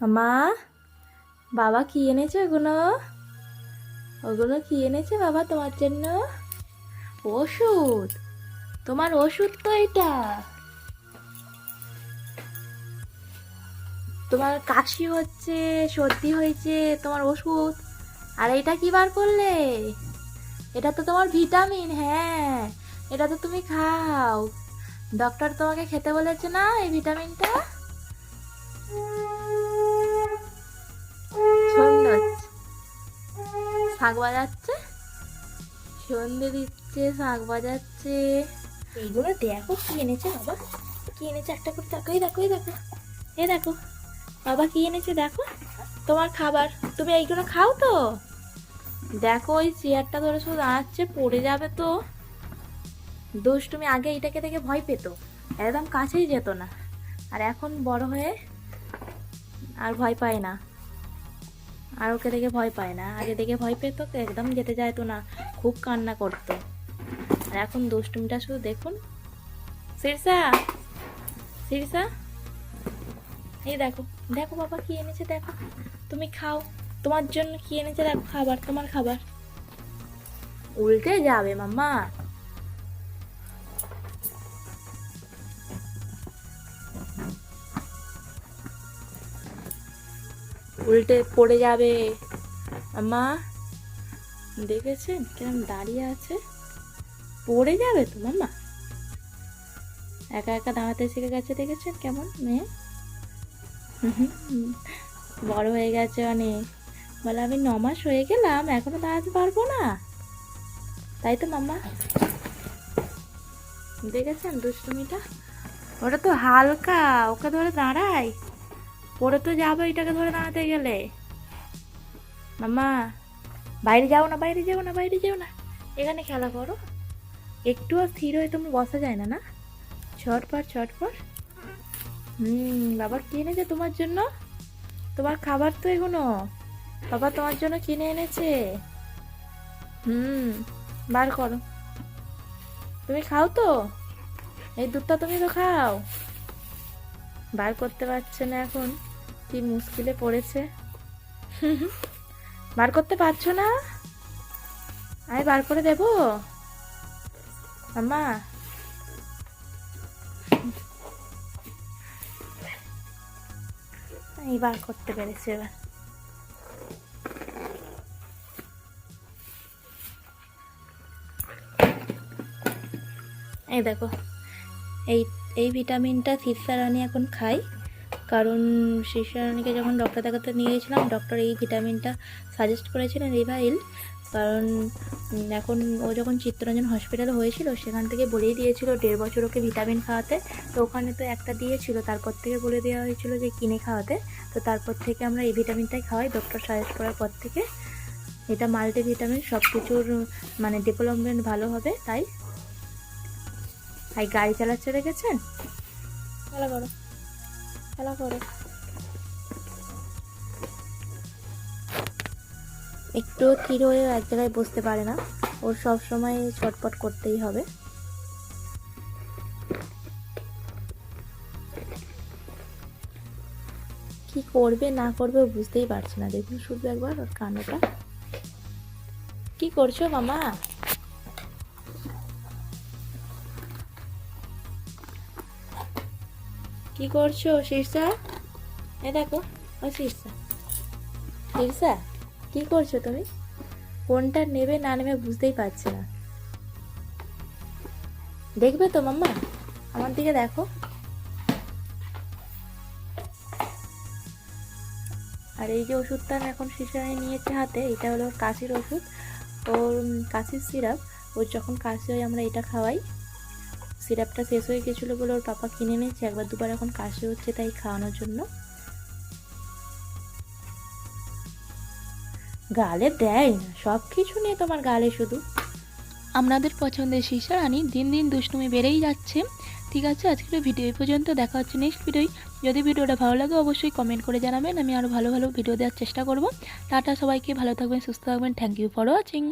মা বাবা কি এনেছে ওগুলো ওগুলো কি এনেছে বাবা তোমার জন্য ওষুধ তোমার ওষুধ তো এটা তোমার কাশি হচ্ছে সর্দি হয়েছে তোমার ওষুধ আর এটা কি বার করলে এটা তো তোমার ভিটামিন হ্যাঁ এটা তো তুমি খাও ডক্টর তোমাকে খেতে বলেছে না এই ভিটামিনটা শাক বাজাচ্ছে। সন্ধে দিচ্ছে শাক বাজাচ্ছে। এইগুলো দেখো কি এনেছে বাবা। কি এনেছে একটা করে দেখো এই দেখো এই দেখো এ দেখো। বাবা কি এনেছে দেখো? তোমার খাবার। তুমি এইগুলো খাও তো? দেখো ওই চেয়ারটা ধরে শুধু দাঁড়াচ্ছে পড়ে যাবে তো। দোষ তুমি আগে এটাকে দেখে ভয় পেতো। একদম কাছেই যেত না। আর এখন বড় হয়ে আর ভয় পায় না। আর ওকে দেখে ভয় পায় না। আগে দেখে ভয় পেত একদম যেতে চাইতো না। খুব কান্না করতো। আর এখন দুষ্টুমিটা শুধু দেখুন। শিরসা শিরসা এই দেখো দেখো বাবা কি এনেছে, দেখো। তুমি খাও। তোমার জন্য কি এনেছে, দেখো খাবার, তোমার খাবার। উল্টে যাবে মাম্মা। উল্টে পড়ে যাবে। মা দেখেছেন কিরম দাঁড়িয়ে আছে? পড়ে যাবে তো মামা একা একা দাঁড়াতে শিখে গেছে, দেখেছেন কেমন মেয়ে? বড় হয়ে গেছে অনেক। বলে, আমি ন মাস হয়ে গেলাম, এখনও দাঁড়াতে পারব না। তাই তো, মাম্মা? দেখেছেন দুষ্টুমিটা? ওটা তো হালকা, ওকে ধরে দাঁড়ায়। পড়ে তো যাবে এটাকে ধরে দাঁড়াতে গেলে। মাম্মা বাইরে যাও না, বাইরে যাও না, বাইরে যাও না। এখানে খেলা করো। একটুও স্থির হয়ে তুমি বসা যায় না না? ছটপট ছটপট। হুম, বাবা কি এনেছে তোমার জন্য। তোমার খাবার তো এগুলো বাবা তোমার জন্য কিনে এনেছে। হুম, বার করো। তুমি খাও তো? এই দুধটা তুমি তো খাও। বার করতে পারছে না এখন। কি মুশকিলে পড়েছে? বার করতে পারছ না? আমি বার করে দেব? আম্মা। এই বার করতে পেরেছে এবার। এই দেখো, এই এই ভিটামিনটা শিবসারানি এখন খাই। কারণ শিবসারানিকে যখন ডক্টর দেখাতে নিয়ে গেছিলাম ডক্টর এই ভিটামিনটা সাজেস্ট করেছিলেন রিভাইল কারণ এখন ও যখন চিত্তরঞ্জন হসপিটাল হয়েছিল, সেখান থেকে বলেই দিয়েছিল, দেড় বছর ওকে ভিটামিন খাওয়াতে। তো ওখানে তো একটা দিয়েছিল, তারপর থেকে বলে দেওয়া হয়েছিল যে, কিনে খাওয়াতে। তো তারপর থেকে আমরা এই ভিটামিনটাই খাওয়াই ডক্টর সাজেস্ট করার পর থেকে। এটা মাল্টি ভিটামিন সব কিছুর মানে ডেভেলপমেন্ট ভালো হবে, তাই। ভাই গাড়ি চালাচ্ছে দেখেছেন? ভালো করো। একটু স্থির হয়ে এক জায়গায় বসতে পারে না। ওর সব সময় ছটপট করতেই হবে। কি করবে, না করবে বুঝতেই পারছে না। দেখুন শুধু একবার ওর কান্নাটা কি করছ মামা? কি করছ শীর্ষা এ দেখো ও শীর্ষা শীর্ষা কি করছ তুমি? কোনটা নেবে না নেবে বুঝতেই পারছে না। দেখবে তো মাম্মা? আমার দিকে দেখো। আর এই যে ওষুধটা আমি এখন শিশায় নিয়েছে হাতে, এটা হলো কাশির ওষুধ। ওর কাশির সিরাপ। ওর যখন কাশি হয়, আমরা এটা খাওয়াই। সিরাপটা শেষ হয়ে গেছিল বলে ওর পাপা কিনে নিয়েছে, একবার দুবার এখন কাশি হচ্ছে তাই খাওয়ানোর জন্য। গালে দেয় না সব কিছু নিয়ে তোমার গালে শুধু। আপনাদের পছন্দের শীর্ষা রানী দিন দিন দুষ্টুমি বেড়েই যাচ্ছে। ঠিক আছে, আজকের ভিডিও এই পর্যন্ত, দেখা হচ্ছে নেক্সট ভিডিওয় যদি ভিডিওটা ভালো লাগে, অবশ্যই কমেন্ট করে জানাবেন। আমি আরও ভালো ভালো ভিডিও দেওয়ার চেষ্টা করব। টাটা সবাইকে, ভালো থাকবেন, সুস্থ থাকবেন। Thank you for watching